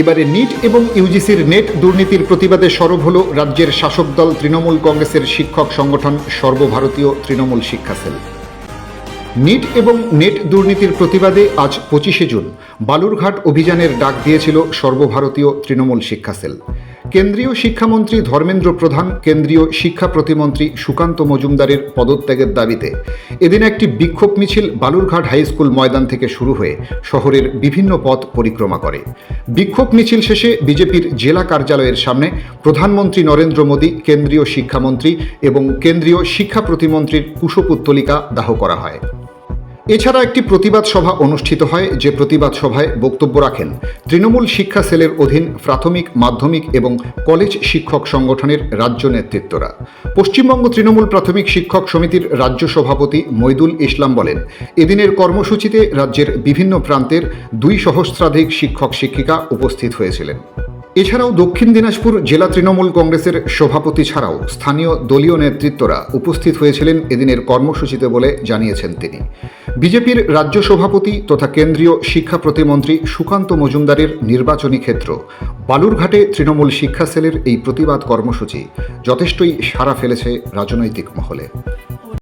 এবারে নিট এবং ইউজিসির নেট দুর্নীতির প্রতিবাদে সরব হল রাজ্যের শাসক দল তৃণমূল কংগ্রেসের শিক্ষক সংগঠন সর্বভারতীয় তৃণমূল শিক্ষা সেল। নিট এবং নেট দুর্নীতির প্রতিবাদে আজ পঁচিশে জুন বালুরঘাট অভিযানের ডাক দিয়েছিল সর্বভারতীয় তৃণমূল শিক্ষা সেল। কেন্দ্রীয় শিক্ষামন্ত্রী ধর্মেন্দ্র প্রধান, কেন্দ্রীয় শিক্ষা প্রতিমন্ত্রী সুকান্ত মজুমদারের পদত্যাগের দাবিতে এদিন একটি বিক্ষোভ মিছিল বালুরঘাট হাই স্কুল ময়দান থেকে শুরু হয়ে শহরের বিভিন্ন পথ পরিক্রমা করে। বিক্ষোভ মিছিল শেষে বিজেপির জেলা কার্যালয়ের সামনে প্রধানমন্ত্রী নরেন্দ্র মোদী, কেন্দ্রীয় শিক্ষামন্ত্রী এবং কেন্দ্রীয় শিক্ষা প্রতিমন্ত্রীর কুশপুত্তলিকা দাহ করা হয়। এছাড়া একটি প্রতিবাদ সভা অনুষ্ঠিত হয় যে প্রতিবাদ সভায় বক্তব্য রাখেন তৃণমূল শিক্ষা সেলের অধীন প্রাথমিক, মাধ্যমিক এবং কলেজ শিক্ষক সংগঠনের রাজ্য নেতৃত্বরা। পশ্চিমবঙ্গ তৃণমূল প্রাথমিক শিক্ষক সমিতির রাজ্য সভাপতি মইদুল ইসলাম বলেন, এদিনের কর্মসূচিতে রাজ্যের বিভিন্ন প্রান্তের দুই সহস্রাধিক শিক্ষক শিক্ষিকা উপস্থিত হয়েছিলেন। এছাড়াও দক্ষিণ দিনাজপুর জেলা তৃণমূল কংগ্রেসের সভাপতি ছাড়াও স্থানীয় দলীয় নেতৃত্বরা উপস্থিত হয়েছিলেন এদিনের কর্মসূচিতে বলে জানিয়েছেন তিনি। বিজেপির রাজ্য সভাপতি তথা কেন্দ্রীয় শিক্ষা প্রতিমন্ত্রী সুকান্ত মজুমদারের নির্বাচনী ক্ষেত্র। বালুরঘাটে তৃণমূল শিক্ষা সেলের এই প্রতিবাদ কর্মসূচি যথেষ্টই সাড়া ফেলেছে রাজনৈতিক মহলে।